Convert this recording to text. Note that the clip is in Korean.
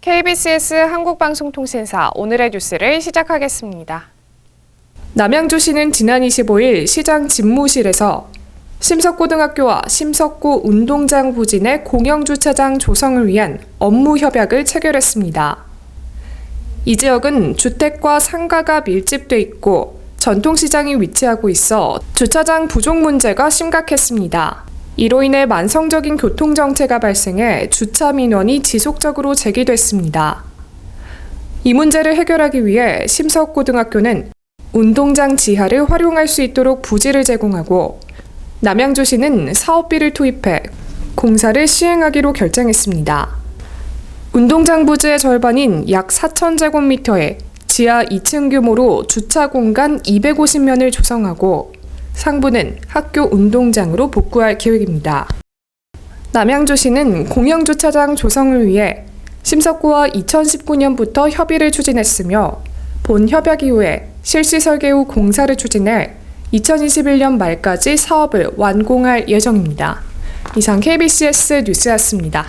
KBCS 한국방송통신사 오늘의 뉴스를 시작하겠습니다. 남양주시는 지난 25일 시장 집무실에서 심석고등학교와 심석고 운동장 부진의 공영주차장 조성을 위한 업무 협약을 체결했습니다. 이 지역은 주택과 상가가 밀집돼 있고 전통시장이 위치하고 있어 주차장 부족 문제가 심각했습니다. 이로 인해 만성적인 교통정체가 발생해 주차 민원이 지속적으로 제기됐습니다. 이 문제를 해결하기 위해 심석고등학교는 운동장 지하를 활용할 수 있도록 부지를 제공하고 남양주시는 사업비를 투입해 공사를 시행하기로 결정했습니다. 운동장 부지의 절반인 약 4,000제곱미터에 지하 2층 규모로 주차 공간 250면을 조성하고 상부는 학교 운동장으로 복구할 계획입니다. 남양주시는 공영주차장 조성을 위해 심석구와 2019년부터 협의를 추진했으며 본 협약 이후에 실시 설계 후 공사를 추진해 2021년 말까지 사업을 완공할 예정입니다. 이상 KBCS 뉴스였습니다.